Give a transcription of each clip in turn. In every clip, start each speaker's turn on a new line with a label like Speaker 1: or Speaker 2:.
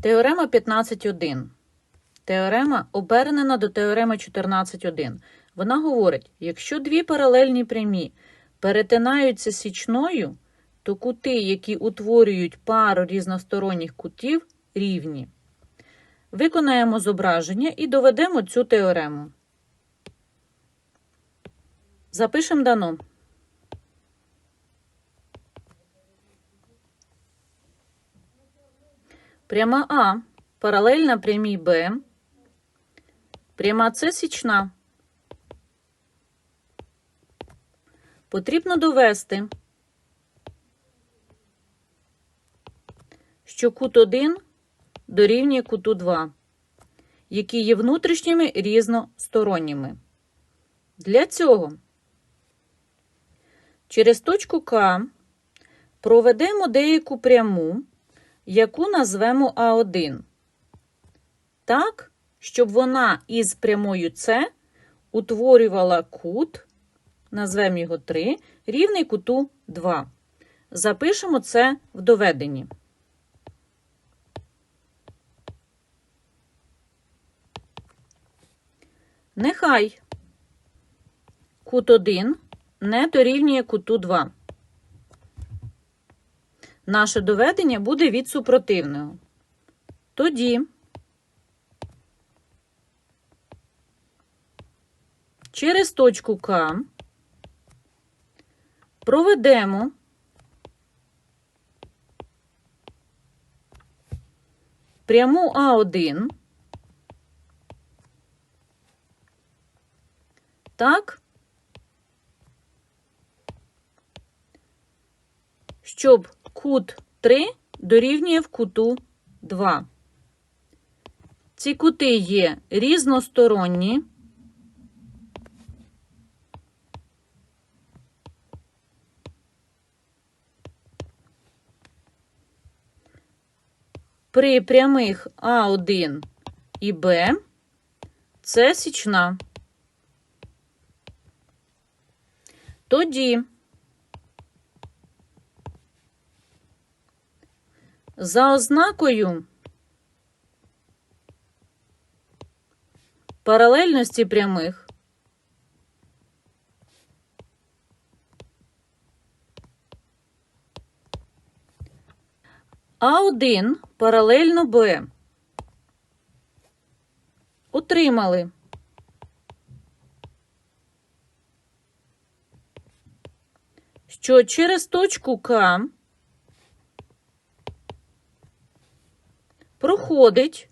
Speaker 1: Теорема 15.1. Теорема обернена до теореми 14.1. Вона говорить, якщо дві паралельні прямі перетинаються січною, то кути, які утворюють пару різносторонніх кутів, рівні. Виконаємо зображення і доведемо цю теорему. Запишемо дано. Пряма А паралельна прямій Б. Пряма С січна. Потрібно довести, що кут 1 дорівнює куту 2, які є внутрішніми різносторонніми. Для цього через точку К проведемо деяку пряму, яку назвемо А1. Так, щоб вона із прямою С утворювала кут, назвемо його 3, рівний куту 2. Запишемо це в доведенні. Нехай кут 1 не дорівнює куту 2. Наше доведення буде від супротивного. Тоді через точку К проведемо пряму А1 так, щоб кут 3 дорівнює в куту 2. Ці кути є різносторонні. При прямих А1 і Б це січна. Тоді за ознакою паралельності прямих А1 паралельно Б. Отримали що через точку К проходить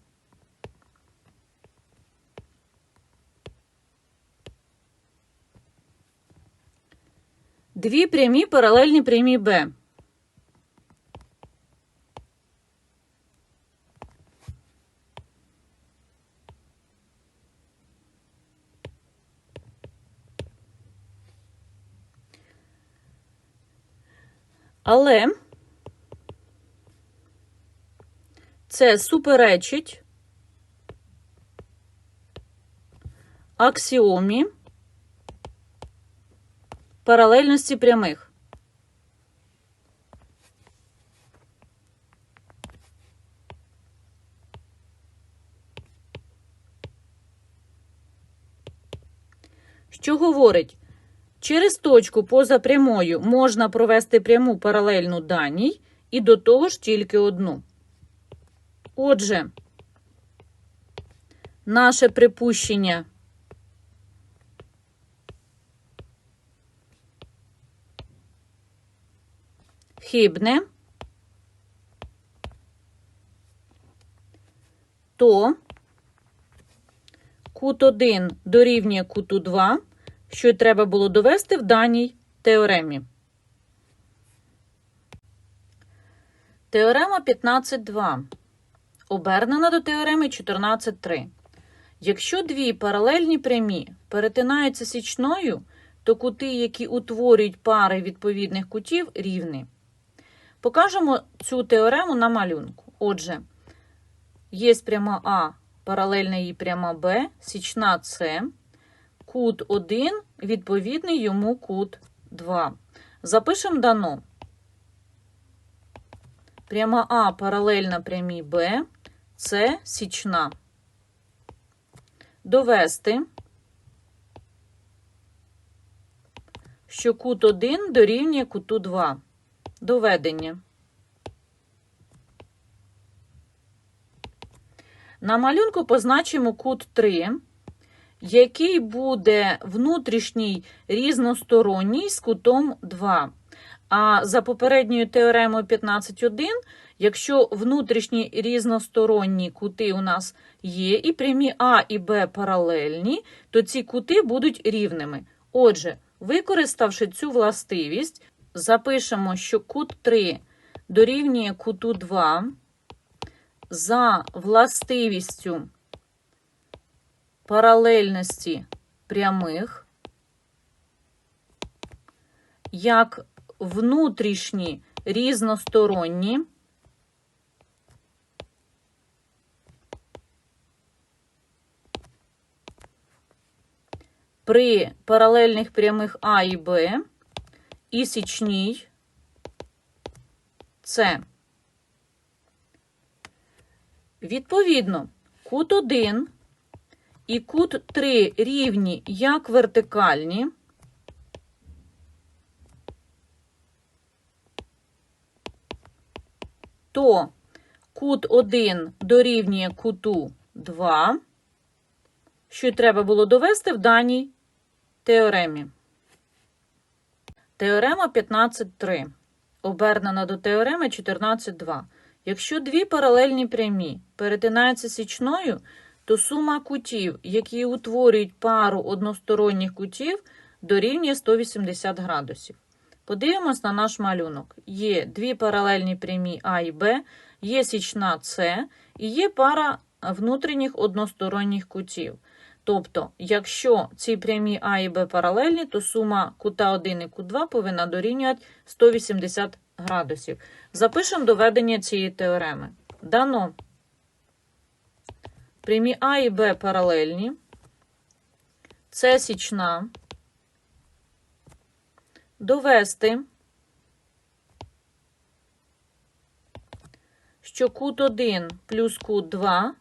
Speaker 1: дві прямі паралельні прямі Б. Але це суперечить аксіомі паралельності прямих. Що говорить, Через точку поза прямою можна провести пряму паралельну даній і до того ж тільки одну. Отже, наше припущення. Хибне, то кут 1 дорівнює куту 2 що й треба було довести в даній теоремі. Теорема 15.2 обернена до теореми 14.3. Якщо дві паралельні прямі перетинаються січною, то кути, які утворюють пари відповідних кутів, рівні. Покажемо цю теорему на малюнку. Отже, є пряма А, паралельна їй пряма Б, січна С кут 1, відповідний йому кут 2. Запишемо дано. Пряма А паралельна прямій Б, це січна. Довести, що кут 1 дорівнює куту 2. Доведення. На малюнку позначимо кут 3, який буде внутрішній різносторонній з кутом 2. А за попередньою теоремою 15.1, якщо внутрішні різносторонні кути у нас є, і прямі А і Б паралельні, то ці кути будуть рівними. Отже, використавши цю властивість, запишемо, що кут 3 дорівнює куту 2 за властивістю паралельності прямих, як внутрішні різносторонні. При паралельних прямих А і Б і січній. С. Відповідно, кут 1 і кут 3 рівні як вертикальні, то кут 1 дорівнює куту 2, що й треба було довести в даній теоремі. Теорема 15.3 обернена до теореми 14.2. Якщо дві паралельні прямі перетинаються січною, то сума кутів, які утворюють пару односторонніх кутів, дорівнює 180 градусів. Подивимось на наш малюнок. Є дві паралельні прямі А і Б, є січна С і є пара внутрішніх односторонніх кутів. Тобто, якщо ці прямі А і Б паралельні, то сума кута 1 і кут 2 повинна дорівнювати 180 градусів. Запишемо доведення цієї теореми. Дано прямі А і Б паралельні, С січна, довести, що кут 1 плюс кут 2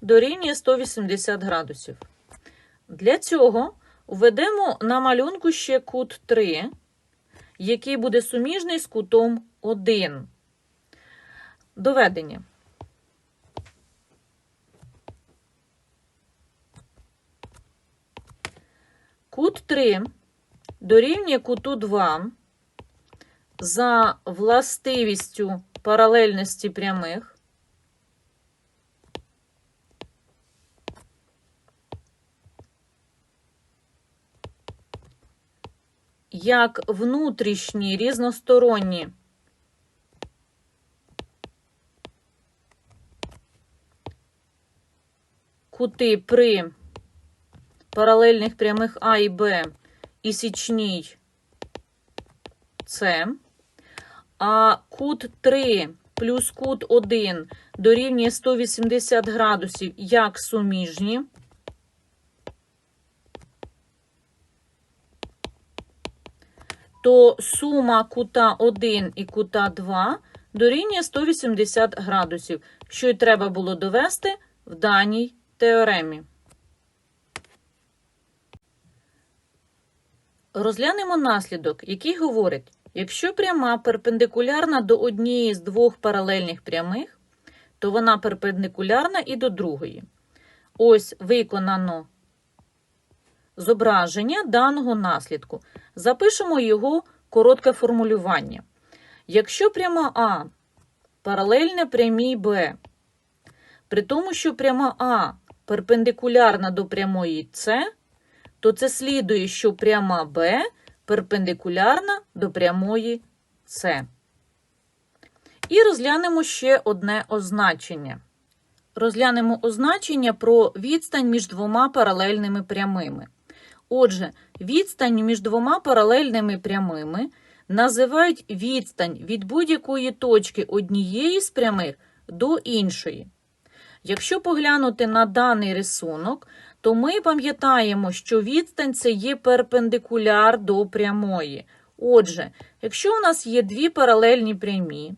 Speaker 1: дорівнює 180 градусів. Для цього введемо на малюнку ще кут 3, який буде суміжний з кутом 1. Доведення. Кут 3 дорівнює куту 2 за властивістю паралельності прямих. як внутрішні різносторонні кути при паралельних прямих А і Б і січній С, а кут 3 плюс кут 1 дорівнює 180 градусів як суміжні. то сума кута 1 і кута 2 дорівнює 180 градусів, що й треба було довести в даній теоремі. Розглянемо наслідок, який говорить, якщо пряма перпендикулярна до однієї з двох паралельних прямих, то вона перпендикулярна і до другої. Ось виконано зображення даного наслідку. Запишемо його коротке формулювання. Якщо пряма А паралельна прямій Б, при тому, що пряма А перпендикулярна до прямої С, то це слідує, що пряма Б перпендикулярна до прямої С. І розглянемо ще одне означення. Розглянемо означення про відстань між двома паралельними прямими. Отже, відстань між двома паралельними прямими називають відстань від будь-якої точки однієї з прямих до іншої. Якщо поглянути на даний рисунок, то ми пам'ятаємо, що відстань це є перпендикуляр до прямої. Отже, якщо у нас є дві паралельні прямі,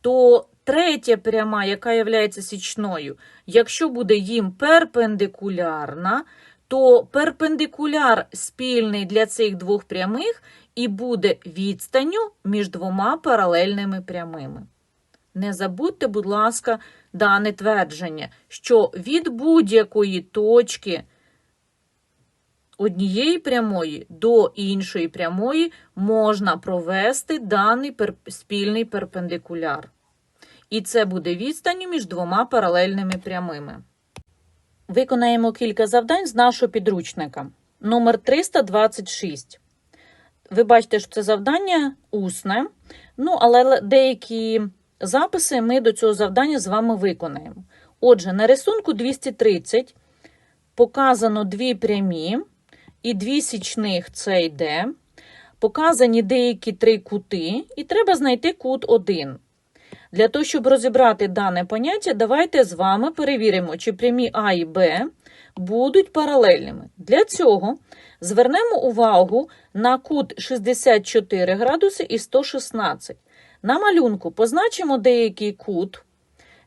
Speaker 1: то третя пряма, яка є січною, якщо буде їм перпендикулярна, то перпендикуляр спільний для цих двох прямих і буде відстанню між двома паралельними прямими. Не забудьте, будь ласка, дане твердження, що від будь-якої точки однієї прямої до іншої прямої можна провести даний спільний перпендикуляр. І це буде відстанню між двома паралельними прямими. Виконаємо кілька завдань з нашого підручника. Номер 326. Ви бачите, що це завдання усне, ну, але деякі записи ми до цього завдання з вами виконаємо. Отже, на рисунку 230 показано дві прямі і дві січних це йде. Показані деякі три кути, і треба знайти кут 1. Для того, щоб розібрати дане поняття, давайте з вами перевіримо, чи прямі А і Б будуть паралельними. Для цього звернемо увагу на кут 64 градуси і 116. На малюнку позначимо деякий кут,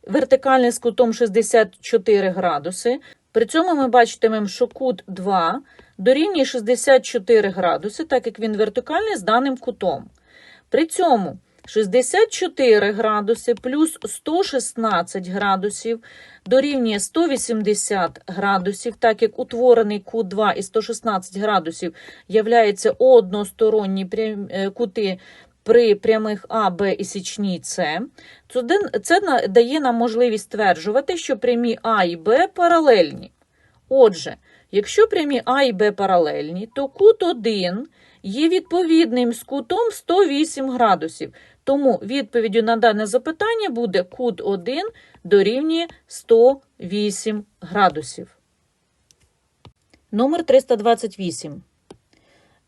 Speaker 1: вертикальний з кутом 64 градуси. При цьому ми бачитимемо, що кут 2 дорівнює 64 градуси, так як він вертикальний з даним кутом. При цьому 64 градуси плюс 116 градусів дорівнює 180 градусів, так як утворений кут 2 і 116 градусів являються односторонні е, кути при прямих А, Б і січній С. Це дає нам можливість стверджувати, що прямі А і Б паралельні. Отже, якщо прямі А і Б паралельні, то кут 1 є відповідним з кутом 108 градусів. Тому відповіддю на дане запитання буде кут 1 дорівнює 108 градусів. Номер 328.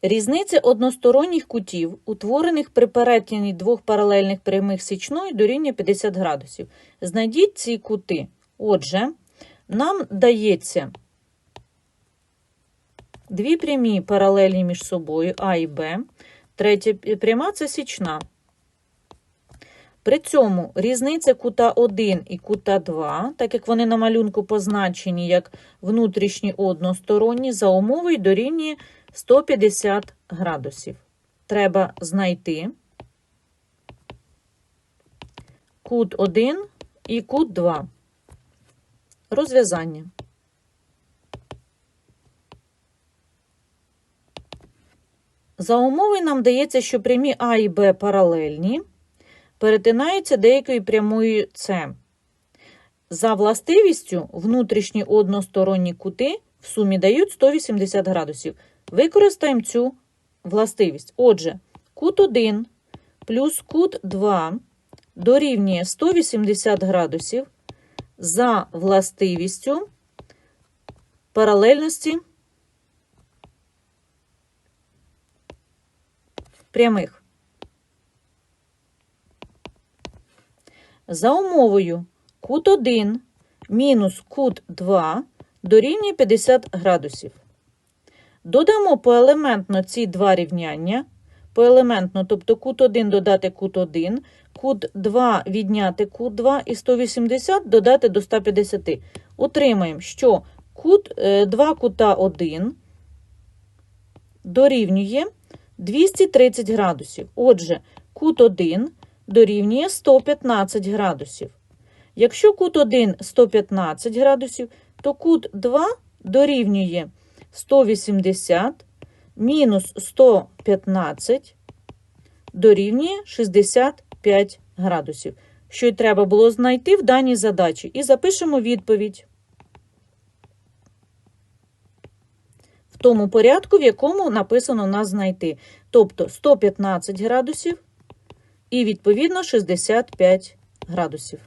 Speaker 1: Різниця односторонніх кутів, утворених при перетині двох паралельних прямих січної, дорівнює 50 градусів. Знайдіть ці кути. Отже, нам дається дві прямі паралельні між собою А і Б. Третя пряма це січна. При цьому різниця кута 1 і кута 2, так як вони на малюнку позначені як внутрішні односторонні, за умовою дорівнює 150 градусів. Треба знайти кут 1 і кут 2. Розв'язання. За умови нам дається, що прямі А і Б паралельні, перетинаються деякою прямою С. За властивістю внутрішні односторонні кути в сумі дають 180 градусів. Використаємо цю властивість. Отже, кут 1 плюс кут 2 дорівнює 180 градусів за властивістю паралельності прямих. За умовою кут 1 мінус кут 2 дорівнює 50 градусів. Додамо поелементно ці два рівняння. Поелементно, тобто кут 1 додати кут 1, кут 2 відняти кут 2 і 180 додати до 150. Отримаємо, що кут, е, 2 кута 1 дорівнює 230 градусів. Отже, кут 1 дорівнює 115 градусів. Якщо кут 1 115 градусів, то кут 2 дорівнює 180 мінус 115 дорівнює 65 градусів. Що й треба було знайти в даній задачі. І запишемо відповідь в тому порядку, в якому написано нас знайти. Тобто 115 градусів і, відповідно, 65 градусів.